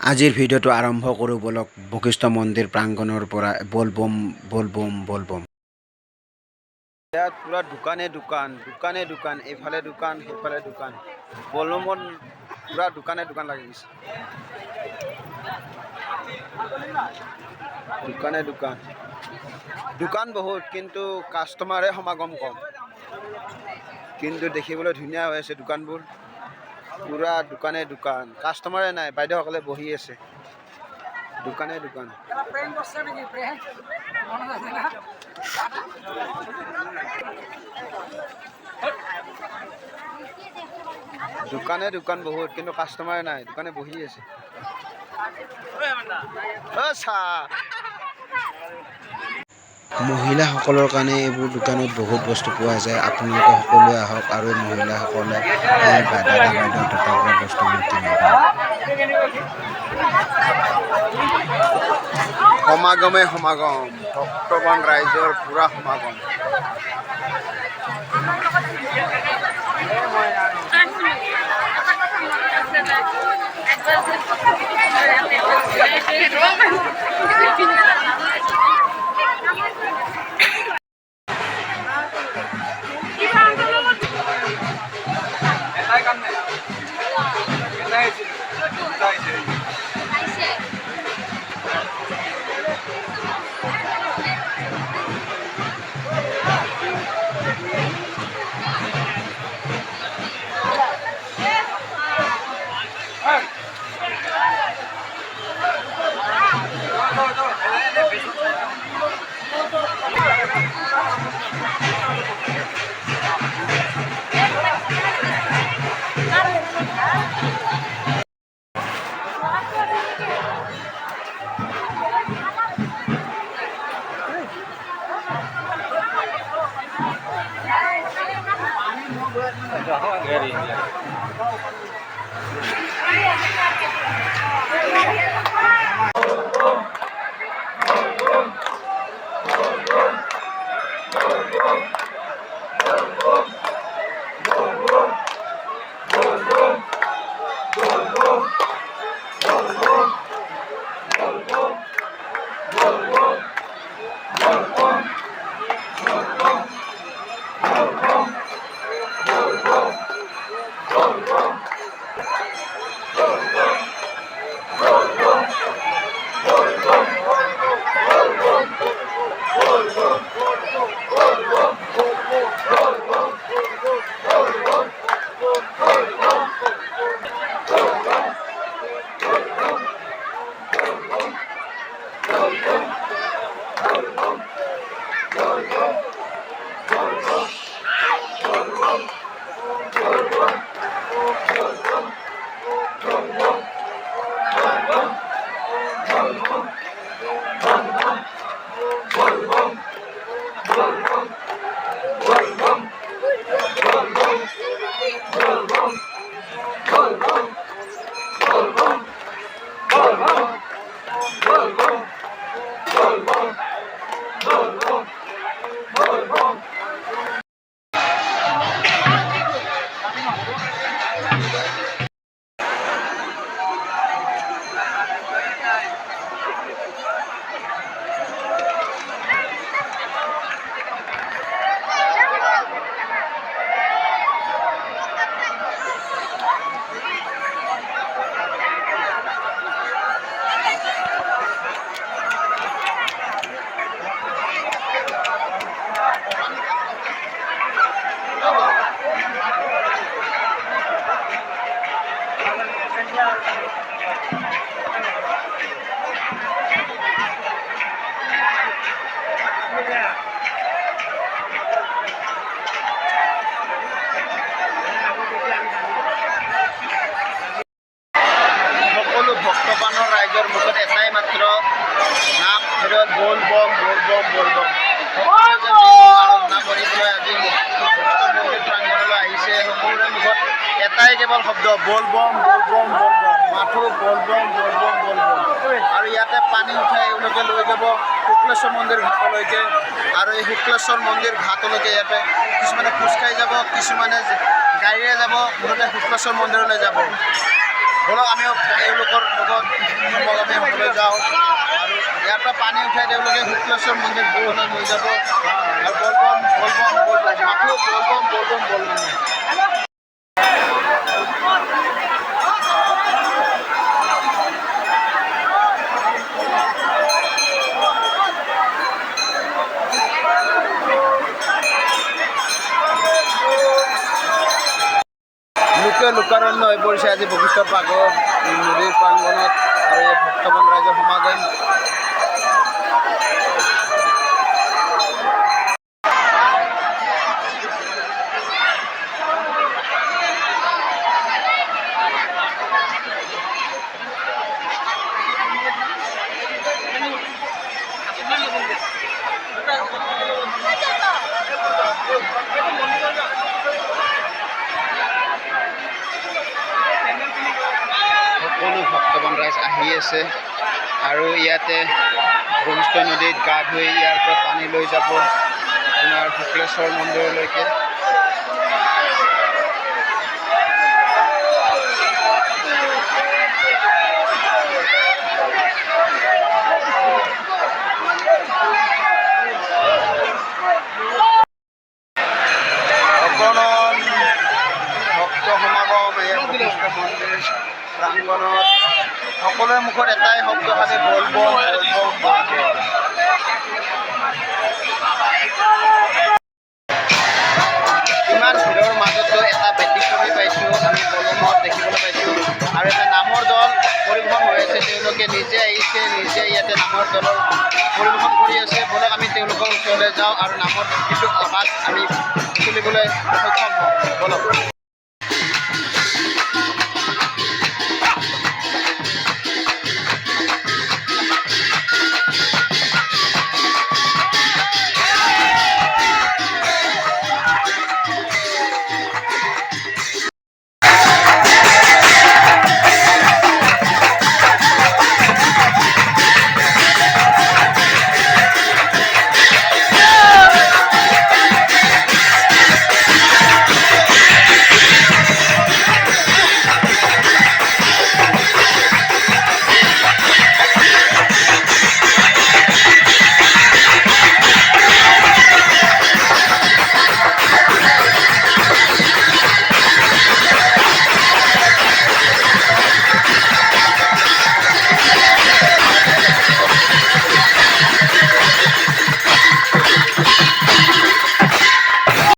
আজিৰ ভিডিঅ'টো আৰম্ভ কৰোঁ ব'লক বশিষ্ঠ মন্দিৰ প্ৰাংগণৰ পৰা। বল বম বল বম বল বম। ইয়াত পুৰা দোকানে দোকান দোকানে দোকান, এইফালে দোকান, সেইফালে দোকান। বলবমত পুৰা দোকানে দোকান লাগি গৈছে। দোকানে দোকান। দোকান বহুত, কিন্তু কাষ্টমাৰে সমাগম কম। কিন্তু দেখিবলৈ ধুনীয়া হৈ আছে দোকানবোৰ। পুৰা দোকানে দোকান। কাষ্টমাৰে নাই, বাইদেউসকলে বহি আছে। দোকানে দোকান। দোকানে দোকান বহুত, কিন্তু কাষ্টমাৰে নাই, দোকানে বহি আছে। চাহ। মহিলাসকলৰ কাৰণে এইবোৰ দোকানত বহুত বস্তু পোৱা যায়। আপোনালোকে সকলোৱে আহক আৰু মহিলাসকলে এই দাদা বাইদেউ দুটাৰ পৰা বস্তুবোৰ কিনিব সমাগমে সমাগম ভক্তবান ৰাইজৰ পূৰা সমাগম। Oh. কথাই কেৱল শব্দ, বল বম বল বম বল বম। মাথো বল বম বল বম আৰু ইয়াতে পানী উঠাই এওঁলোকে লৈ যাব, শুক্লেশ্বৰ মন্দিৰ ঘাটলৈকে। আৰু এই শুক্লেশ্বৰ মন্দিৰ ঘাটলৈকে ইয়াতে কিছুমানে খোজকাঢ়ি যাব, কিছুমানে গাড়ীৰে যাব মুঠতে শুক্লেশ্বৰ মন্দিৰলৈ যাব। বলক আমি এওঁলোকৰ লগত আমি সকলোৱে যাওঁ। আৰু ইয়াৰ পৰা পানী উঠাই তেওঁলোকে শুক্লেশ্বৰ মন্দিৰ বৰষুণত লৈ যাব। আৰু বলবম বলবম বলবম মাথো বলবম বলবম বলবম লোকে লোকারণ্য হৈ পৰিছে আজি বশিষ্ঠ পাগৰ নদীৰ প্ৰাংগণত আৰু ভক্তমান ৰাইজৰ সমাগম। ভক্তবান ৰাইজ আহি আছে। আৰু ইয়াতে বশিষ্ঠ নদীত গা ধুই ইয়াৰ পৰা পানী লৈ যাব আপোনাৰ শুক্লেশ্বৰ মন্দিৰলৈকে। ভক্ত সমাগম, এই মন্দিৰ। প্ৰাংগণত সকলোৰে মুখত এটাই শব্দ খালি বলব বলব ইমান ভিৰৰ মাজতো এটা ব্যতিক্ৰমী পাইছোঁ, আমি বলমত দেখিবলৈ পাইছোঁ। আৰু এটা নামৰ দল পৰিৱেশন হৈ আছে, তেওঁলোকে নিজে আহিছে, নিজে ইয়াতে নামৰ দলৰ পৰিৱেশন কৰি আছে। বলক আমি তেওঁলোকৰ ওচৰলৈ যাওঁ আৰু নামৰ গীতটোক আৱাজ আমি শুনিবলৈ সক্ষম হওঁ। বলক।